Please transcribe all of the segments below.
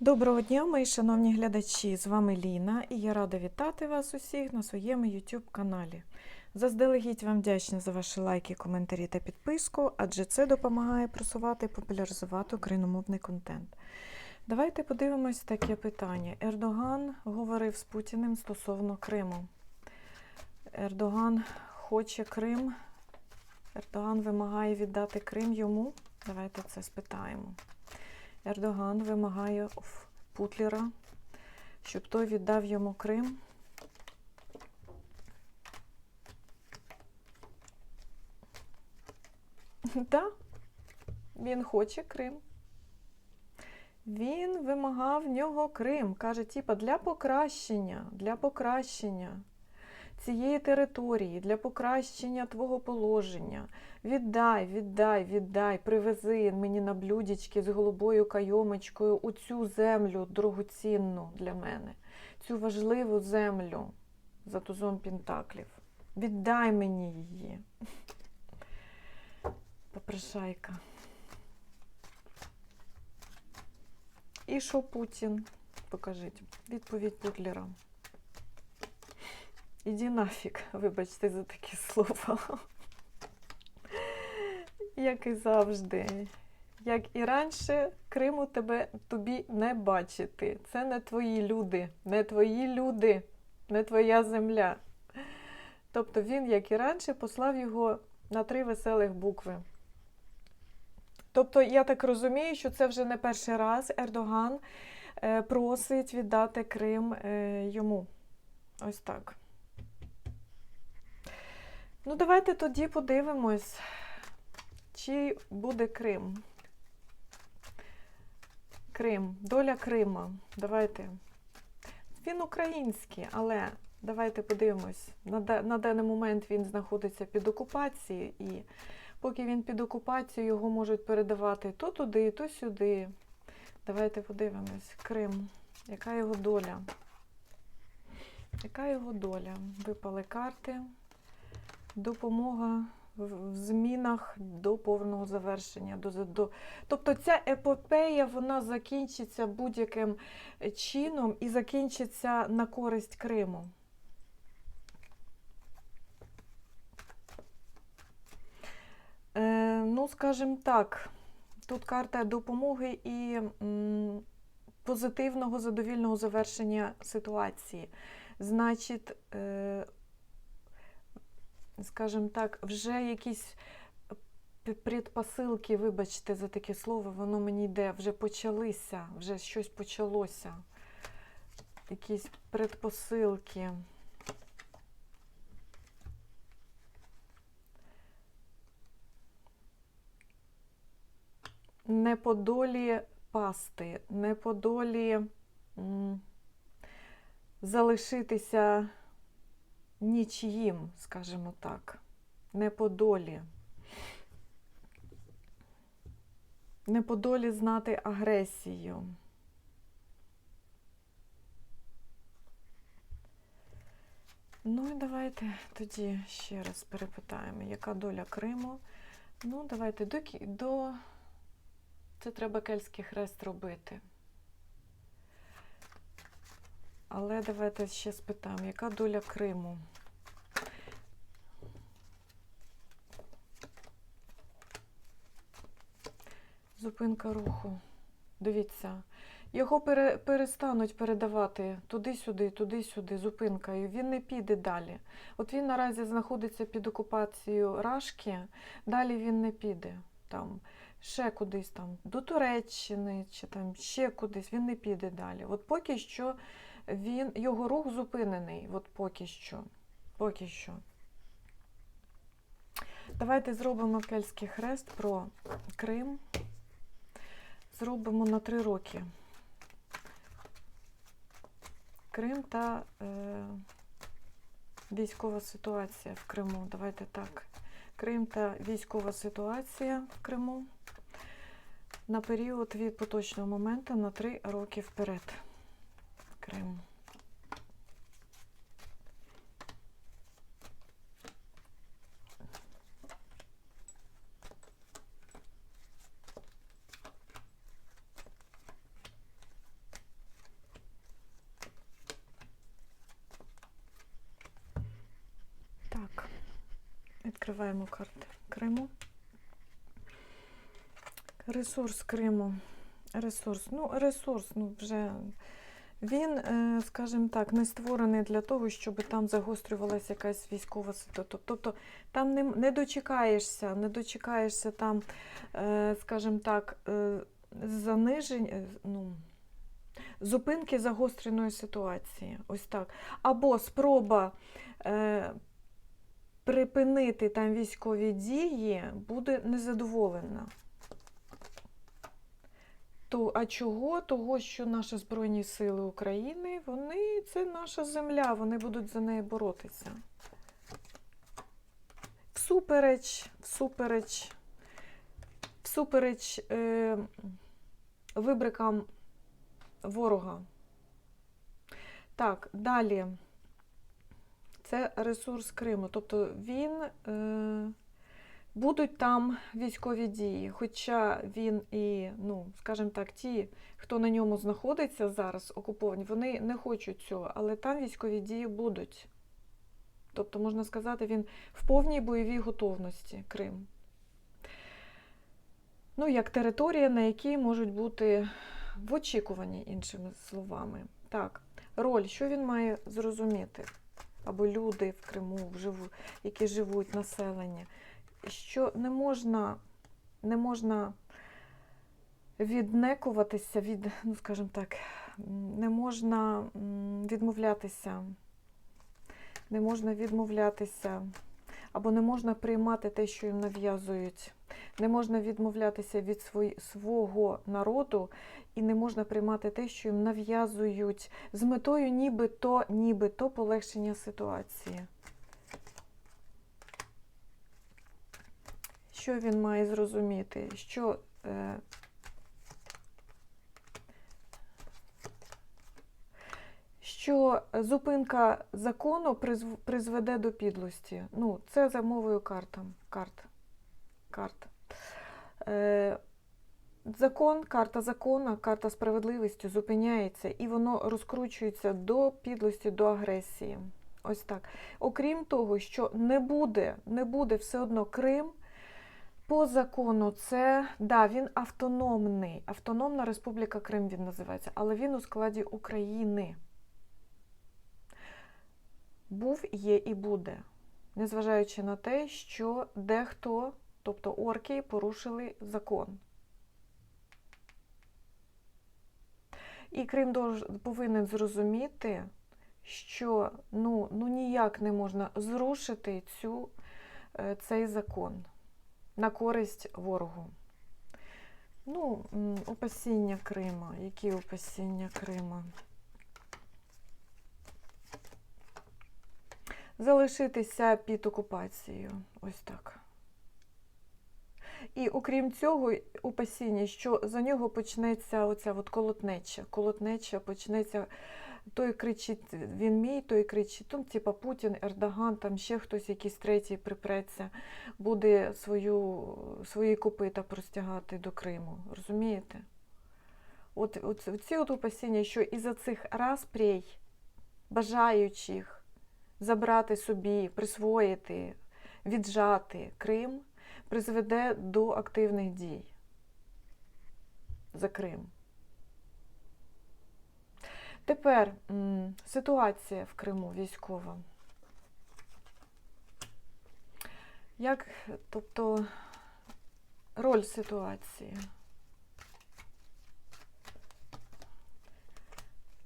Доброго дня, мої шановні глядачі! З вами Ліна і я рада вітати вас усіх на своєму YouTube каналі. Заздалегідь вам вдячна за ваші лайки, коментарі та підписку, адже це допомагає просувати і популяризувати україномовний контент. Давайте подивимось таке питання. Ердоган говорив з Путіним стосовно Криму. Ердоган хоче Крим. Ердоган вимагає віддати Крим йому. Давайте це спитаємо. Ердоган вимагає в Путлера, щоб той віддав йому Крим. Так, він хоче Крим. Він вимагав в нього Крим. Каже, типа, для покращення, для покращення цієї території, для покращення твого положення. Віддай, віддай, віддай, привези мені на блюдечки з голубою кайомочкою у цю землю дорогоцінну для мене, цю важливу землю за тузом Пентаклів. Віддай мені її. Попрошайка. І що Путін? Покажіть. Відповідь Путлера. Іди нафіг, вибачте за такі слова. Як і завжди. Як і раніше, Криму тебе тобі не бачити. Це не твої люди, не твої люди, не твоя земля. Тобто він, як і раніше, послав його на три веселих букви. Тобто, я так розумію, що це вже не перший раз Ердоган е, просить віддати Крим е, йому. Ось так. Ну, давайте тоді подивимось, чи буде Крим. Крим, доля Крима. Давайте. Він український, але давайте подивимось. На, на даний момент він знаходиться під окупацією, і поки він під окупацією, його можуть передавати то туди, то сюди. Давайте подивимось. Крим. Яка його доля? Яка його доля? Випали карти. Допомога в змінах до повного завершення. До, до... Тобто ця епопея вона закінчиться будь-яким чином і закінчиться на користь Криму. Е, ну, скажімо так, тут карта допомоги і м, позитивного задовільного завершення ситуації. Значить, е, скажімо так, вже якісь предпосилки, вибачте за таке слово, воно мені йде, вже почалися, вже щось почалося. Якісь предпосилки. Не по долі пасти, не по долі залишитися нічиїм, скажімо так, не по долі. Не по долі знати агресію. Ну і давайте тоді ще раз перепитаємо, яка доля Криму. Ну, давайте до, до... це треба кельтський хрест робити. Але давайте ще спитаємо, яка доля Криму? Зупинка руху. Дивіться, його пере, перестануть передавати туди-сюди, туди-сюди, зупинкою. Він не піде далі. От він наразі знаходиться під окупацією Рашки, далі він не піде. Там ще кудись там, до Туреччини, чи там ще кудись, він не піде далі. От поки що він, його рух зупинений. От поки що. Поки що. Давайте зробимо кельтський хрест про Крим. Зробимо на три роки. Крим та е, військова ситуація в Криму. Давайте так. Крим та військова ситуація в Криму на період від поточного моменту на три роки вперед. Крим. Так, відкриваємо карти Криму. Ресурс Криму. Ресурс, ну, ресурс, ну вже він, е, скажімо так, не створений для того, щоб там загострювалася якась військова ситуація. Тобто там не, не дочекаєшся, не дочекаєшся там, е, скажімо так, е, занижень, ну, зупинки загостреної ситуації. Ось так. Або спроба е, припинити там військові дії буде незадоволена. То, а чого? Того, що наші Збройні Сили України, вони це наша земля, вони будуть за неї боротися. Всупереч, всупереч, всупереч е, вибрикам ворога. Так, далі. Це ресурс Криму. Тобто він. Е, Будуть там військові дії, хоча він і, ну, скажімо так, ті, хто на ньому знаходиться зараз, окуповані, вони не хочуть цього, але там військові дії будуть. Тобто, можна сказати, він в повній бойовій готовності Крим. Ну, як територія, на якій можуть бути в очікуванні, іншими словами. Так, роль, що він має зрозуміти? Або люди в Криму, які живуть населення що не можна, не можна віднекуватися від, ну скажімо так, не можна відмовлятися, не можна відмовлятися, або не можна приймати те, що їм нав'язують. Не можна відмовлятися від свої, свого народу і не можна приймати те, що їм нав'язують з метою нібито, нібито полегшення ситуації. Що він має зрозуміти? Що е, що зупинка закону призведе до підлості. Ну, це за мовою картам. карт. карт. Е, Закон, карта закону, карта справедливості зупиняється і воно розкручується до підлості, до агресії. Ось так. Окрім того, що не буде, не буде все одно Крим. По закону це, да, він автономний. Автономна Республіка Крим він називається, але він у складі України. Був, є і буде. Незважаючи на те, що дехто, тобто орки, порушили закон. І Крим повинен зрозуміти, що ну, ну ніяк не можна зрушити цю, е, цей закон на користь ворогу. Ну, опасіння Крима. Які опасіння Крима? Залишитися під окупацією. Ось так. І окрім цього, опасіння, що за нього почнеться оця от колотнеча. Колотнеча почнеться той кричить, він мій, той кричить, ну, типа Путін, Ердоган, там ще хтось, якийсь третій припреться, буде свою, свої копита простягати до Криму. Розумієте? От, от ці от опасіння, що із-за цих распрій, бажаючих забрати собі, присвоїти, віджати Крим, призведе до активних дій за Крим. Тепер ситуація в Криму військова. Як, тобто, роль ситуації?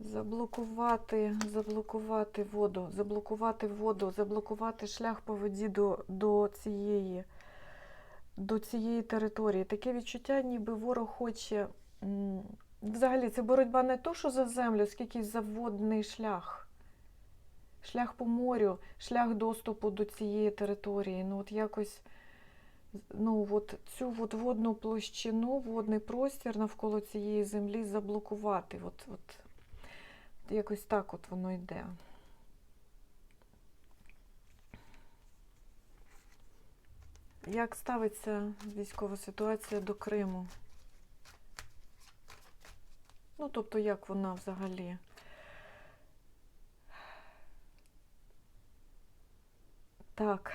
Заблокувати, заблокувати воду, заблокувати воду, заблокувати шлях по воді до, до цієї до цієї території. Таке відчуття, ніби ворог хоче Взагалі, це боротьба не то, що за землю, скільки за водний шлях. Шлях по морю, шлях доступу до цієї території. Ну, от якось ну, от цю от водну площину, водний простір навколо цієї землі заблокувати. От, от, Якось так от воно йде. Як ставиться військова ситуація до Криму? Ну, тобто, як вона взагалі. Так.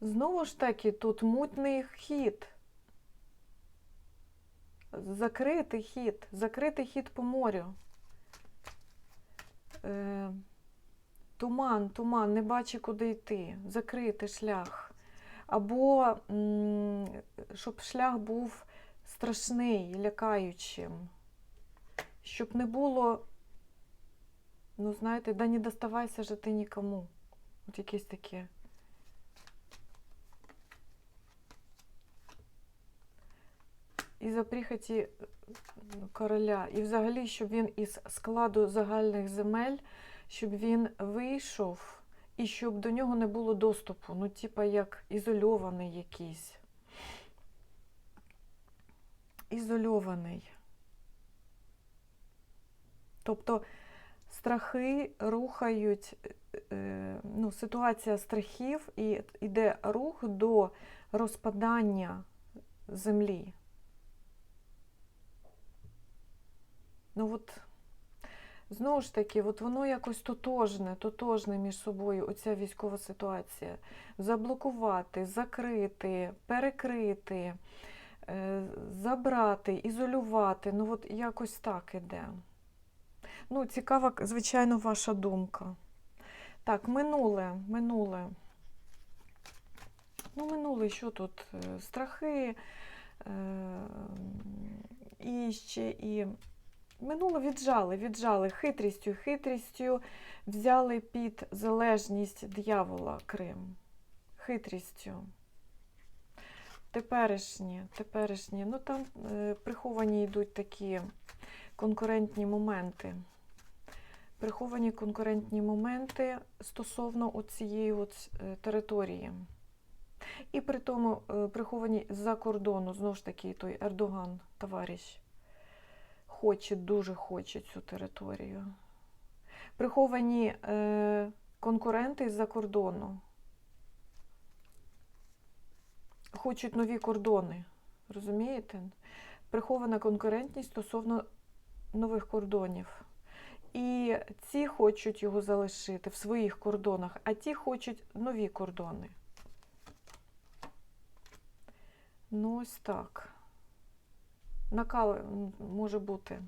Знову ж таки, тут мутний хід. Закритий хід, закритий хід по морю. Е, туман, туман, не бачи, куди йти, закритий шлях. Або щоб шлях був страшний, лякаючим. Щоб не було, ну, знаєте, да не доставайся же ти нікому. От якесь таке. І за прихоті е, короля. І взагалі, щоб він із складу загальних земель, щоб він вийшов і щоб до нього не було доступу. Ну, типа як ізольований якийсь. Ізольований. Тобто страхи рухають, е, ну, ситуація страхів і йде рух до розпадання землі. Ну от, знову ж таки, от воно якось тотожне, тотожне між собою, оця військова ситуація. Заблокувати, закрити, перекрити, е, забрати, ізолювати. Ну, от якось так іде. Ну, цікава, звичайно, ваша думка. Так, минуле, минуле. Ну, минуле, що тут? Е, Страхи е, і ще і. Минуле віджали, віджали хитрістю, хитрістю взяли під залежність дьявола Крим. Хитрістю. Теперішні, теперішні, ну там е, приховані йдуть такі конкурентні моменти. Приховані конкурентні моменти стосовно цієї от е, території. І при тому е, приховані з-за кордону, знову ж таки, той Ердоган, товариш хоче, дуже хоче цю територію. Приховані е, конкуренти з-за кордону. Хочуть нові кордони. Розумієте? Прихована конкурентність стосовно нових кордонів. І ці хочуть його залишити в своїх кордонах, а ті хочуть нові кордони. Ну, ось так накал може бути.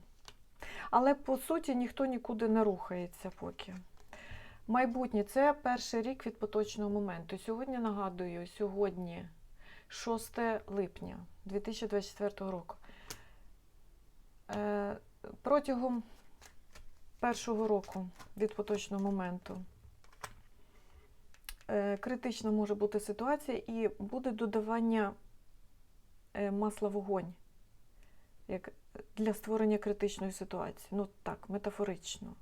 Але по суті ніхто нікуди не рухається поки. Майбутнє це перший рік від поточного моменту. Сьогодні нагадую, сьогодні 6 липня 2024 року. Е, Протягом першого року від поточного моменту е, критична може бути ситуація і буде додавання е, масла вогонь як для створення критичної ситуації. Ну так, метафорично.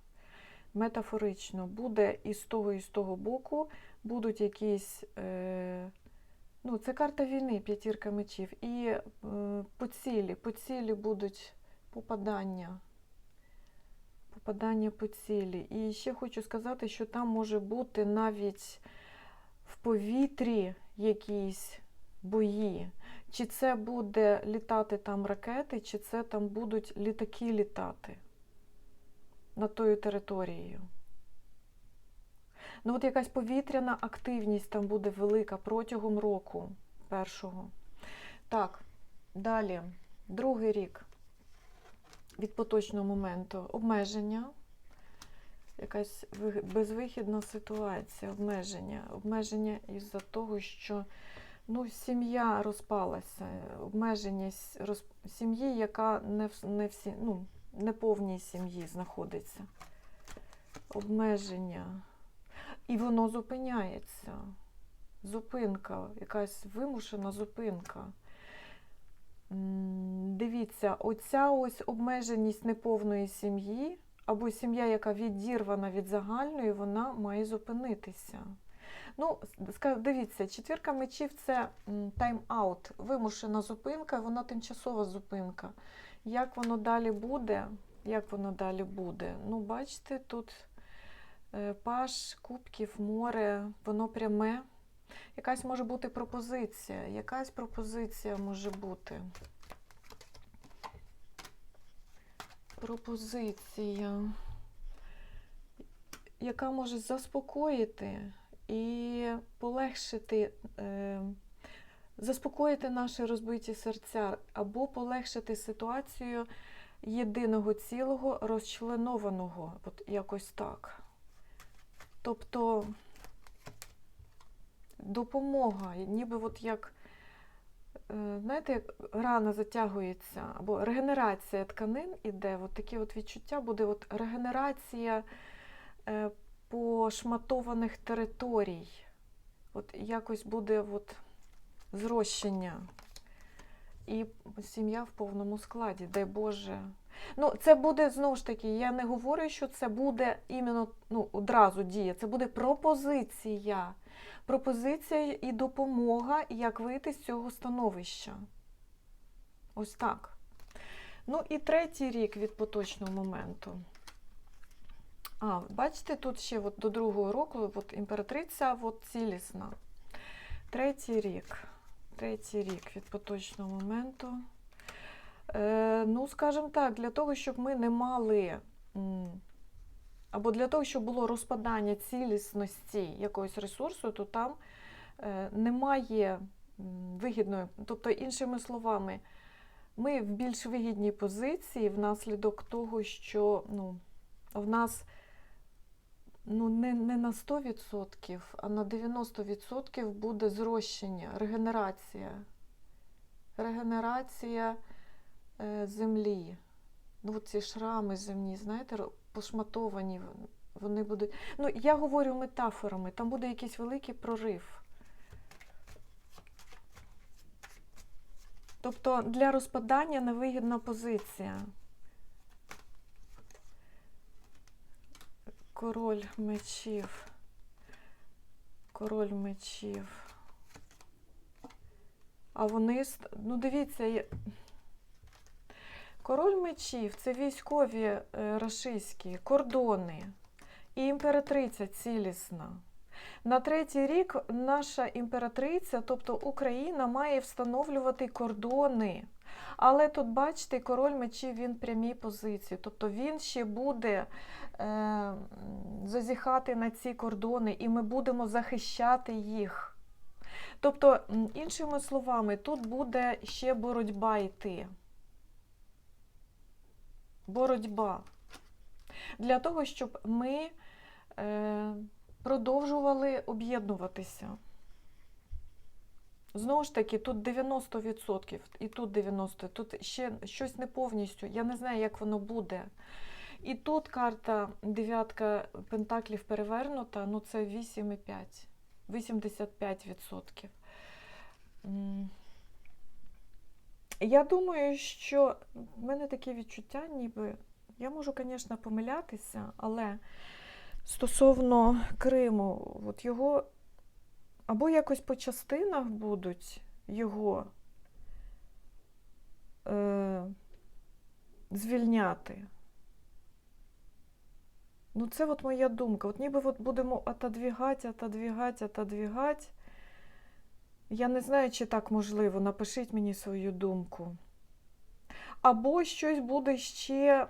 Метафорично буде і з того, і з того боку будуть якісь. Е, ну, Це карта війни, п'ятірка мечів. І е, по цілі, по цілі будуть попадання. Попадання по цілі. І ще хочу сказати, що там може бути навіть в повітрі якісь бої. Чи це буде літати там ракети, чи це там будуть літаки літати над тою територією. Ну, от якась повітряна активність там буде велика протягом року першого. Так, далі, другий рік від поточного моменту обмеження. Якась безвихідна ситуація, обмеження. Обмеження із-за того, що Ну, сім'я розпалася, обмеження роз... сім'ї, яка не в не всі, ну, не повній сім'ї знаходиться. Обмеження. І воно зупиняється. Зупинка, якась вимушена зупинка. Дивіться, оця ось обмеженість неповної сім'ї, або сім'я, яка відірвана від загальної, вона має зупинитися. Ну, дивіться, четвірка мечів це тайм-аут, вимушена зупинка, вона тимчасова зупинка. Як воно далі буде? Як воно далі буде? Ну, бачите, тут паш, кубків, море, воно пряме. Якась може бути пропозиція. Якась пропозиція може бути. Пропозиція, яка може заспокоїти і полегшити, е, заспокоїти наші розбиті серця, або полегшити ситуацію єдиного цілого, розчленованого, от якось так. Тобто допомога, ніби от як, е, знаєте, як рана затягується, або регенерація тканин іде, от такі от відчуття буде от регенерація е, пошматованих територій. От якось буде от зрощення. І сім'я в повному складі, дай Боже. Ну, це буде знову ж таки, я не говорю, що це буде іменно ну, одразу дія. Це буде пропозиція. Пропозиція і допомога, як вийти з цього становища. Ось так. Ну і третій рік від поточного моменту. А, бачите, тут ще от до другого року от імператриця от цілісна. Третій рік. Третій рік від поточного моменту. Ну, скажімо так, для того, щоб ми не мали, або для того, щоб було розпадання цілісності якогось ресурсу, то там е, немає вигідної, тобто, іншими словами, ми в більш вигідній позиції внаслідок того, що ну, в нас ну, не, не на 100%, а на 90% буде зрощення, регенерація. Регенерація землі. Ну, ці шрами земні, знаєте, пошматовані вони будуть. Ну, я говорю метафорами, там буде якийсь великий прорив. Тобто для розпадання невигідна позиція. Король мечів. Король мечів. А вони, ну дивіться, король мечів це військові е, рашистські кордони і імператриця цілісна. На третій рік наша імператриця, тобто Україна, має встановлювати кордони. Але тут, бачите, король мечів він прямій позиції. Тобто він ще буде е, зазіхати на ці кордони, і ми будемо захищати їх. Тобто, іншими словами, тут буде ще боротьба йти. Боротьба. Для того, щоб ми е, продовжували об'єднуватися. Знову ж таки, тут 90% і тут 90%, тут ще щось не повністю. Я не знаю, як воно буде. І тут карта дев'ятка пентаклів перевернута, ну це 8,5, 85%. Я думаю, що в мене таке відчуття, ніби я можу, звісно, помилятися, але стосовно Криму, от його або якось по частинах будуть його е, звільняти. Ну, це от моя думка. От ніби от будемо отодвігати, отодвігати, отодвігати. Я не знаю, чи так можливо. Напишіть мені свою думку. Або щось буде ще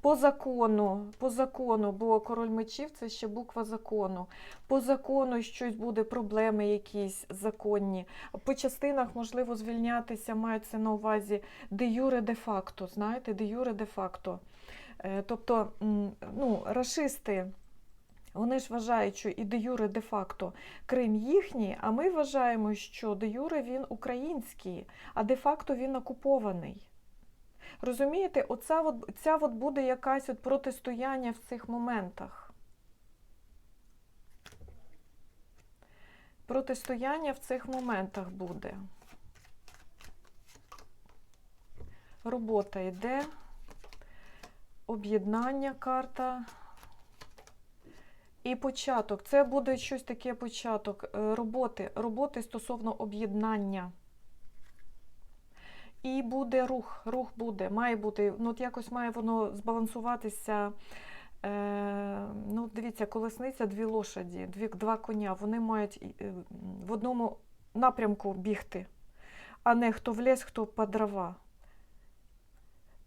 по закону, по закону, бо король мечів це ще буква закону. По закону щось буде, проблеми якісь законні. По частинах, можливо, звільнятися мається на увазі де юре де факто. Знаєте, де юре де факто. Е, Тобто, ну, рашисти. Вони ж вважають, що і де юре де факто Крим їхній, а ми вважаємо, що де юре він український, а де факто він окупований. Розумієте, оця от, ця от буде якась от протистояння в цих моментах. Протистояння в цих моментах буде. Робота йде, об'єднання карта. І початок. Це буде щось таке початок е, роботи, роботи стосовно об'єднання. І буде рух, рух буде, має бути, ну от якось має воно збалансуватися. Е, ну, дивіться, колесниця, дві лошаді, дві, два коня, вони мають е, в одному напрямку бігти, а не хто в ліс, хто по дрова.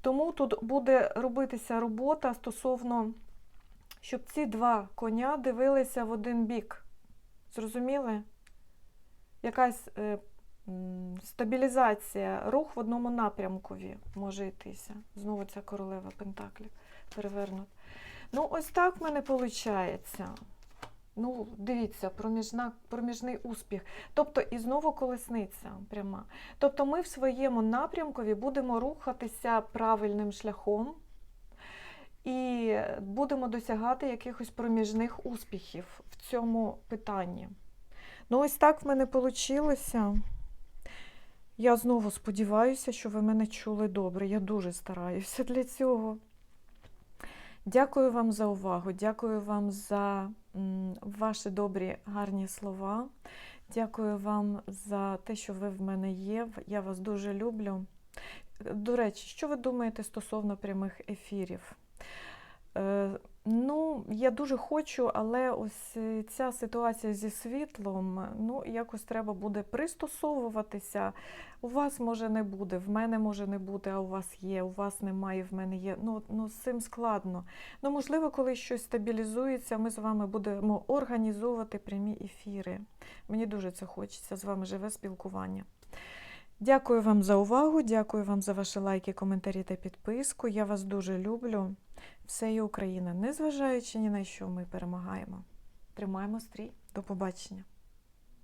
Тому тут буде робитися робота стосовно щоб ці два коня дивилися в один бік. Зрозуміли? Якась е, стабілізація, рух в одному напрямкові може йтися. Знову ця королева Пентаклів перевернута. Ну, ось так в мене виходить. Ну, дивіться, проміжна, проміжний успіх. Тобто, і знову колесниця пряма. Тобто, ми в своєму напрямкові будемо рухатися правильним шляхом і будемо досягати якихось проміжних успіхів в цьому питанні. Ну, ось так в мене вийшло. Я знову сподіваюся, що ви мене чули добре. Я дуже стараюся для цього. Дякую вам за увагу, дякую вам за ваші добрі, гарні слова. Дякую вам за те, що ви в мене є. Я вас дуже люблю. До речі, що ви думаєте стосовно прямих ефірів? Е, ну, я дуже хочу, але ось е, ця ситуація зі світлом, ну, якось треба буде пристосовуватися. У вас може не буде, в мене може не бути, а у вас є, у вас немає, в мене є. Ну, ну з цим складно. Ну, можливо, коли щось стабілізується, ми з вами будемо організовувати прямі ефіри. Мені дуже це хочеться з вами живе спілкування. Дякую вам за увагу, дякую вам за ваші лайки, коментарі та підписку. Я вас дуже люблю. Все є Україна, незважаючи ні на що, ми перемагаємо. Тримаємо стрій. До побачення.